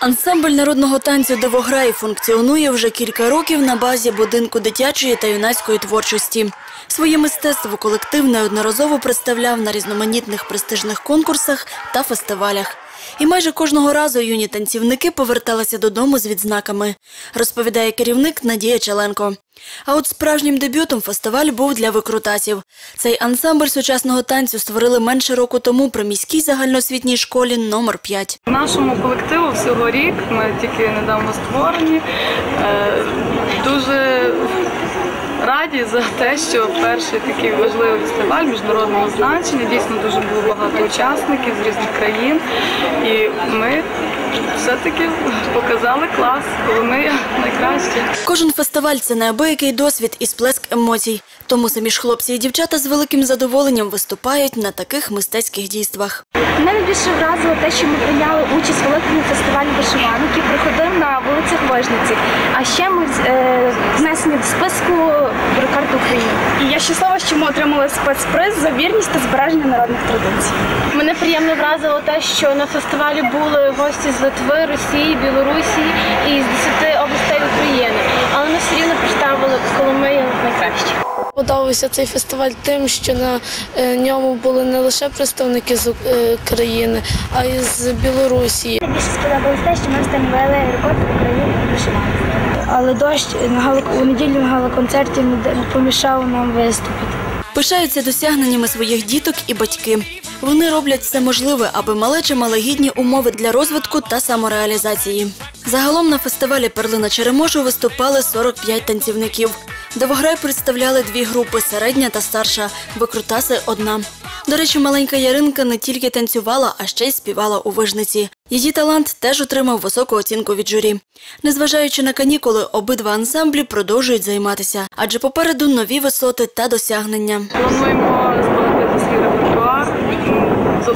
Ансамбль народного танцю «Дивограй» функціонує вже кілька років на базі будинку дитячої та юнацької творчості. Своє мистецтво колектив неодноразово представляв на різноманітних престижних конкурсах та фестивалях. І майже кожного разу юні танцівники поверталися додому з відзнаками, розповідає керівник Надія Челенко. А от справжнім дебютом фестиваль був для викрутасів. Цей ансамбль сучасного танцю створили менше року тому при міській загальноосвітній школі номер 5 Нашому колективу всього рік, ми тільки недавно створені. Е, раді за те, що перший такий важливий фестиваль міжнародного значення. Дійсно дуже було багато учасників з різних країн. І ми все-таки показали клас, коли ми найкращі. Кожен фестиваль це неабиякий досвід і сплеск емоцій. Тому самі ж хлопці і дівчата з великим задоволенням виступають на таких мистецьких дійствах. Мене найбільше вразило те, що ми прийняли участь у великому фестивалі вишиванок, який проходив на вулицях Вожниці. А ще ми е, внесені до списку рекорд України. І я щаслива, що ми отримали спецприз за вірність та збереження народних традицій. Мене приємно вразило те, що на фестивалі були гості з Литви, Росії, Білорусі і з 10 областей України. Але ми все рівно представили Коломию найкраще. Подобався цей фестиваль тим, що на е, ньому були не лише представники з е, країни, а й з Білорусі. Найбільше сподобалось те, що ми встановили рекорд України вишиванці. Але дощ на у неділю на гала-концерті не помішав нам виступити. Пишаються досягненнями своїх діток і батьки. Вони роблять все можливе, аби малеча мали гідні умови для розвитку та самореалізації. Загалом на фестивалі Перлина Черемошу виступали 45 танцівників. Дивограй представляли дві групи середня та старша, викрутаси одна. До речі, маленька Яринка не тільки танцювала, а ще й співала у вижниці. Її талант теж отримав високу оцінку від журі. Незважаючи на канікули, обидва ансамблі продовжують займатися, адже попереду нові висоти та досягнення. Плануємо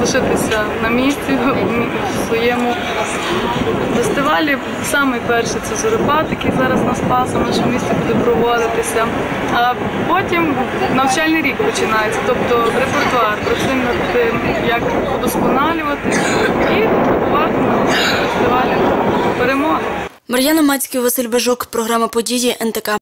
м, залишитися на місці в своєму фестивалі. Самий перший це зорепад, який зараз на Спаса в нашому місті буде проводитися. А потім навчальний рік починається, тобто репертуар. Працюємо над тим, як удосконалювати і побувати на фестивалі перемоги. Мар'яна Мацький, Василь Бежук, програма події НТК.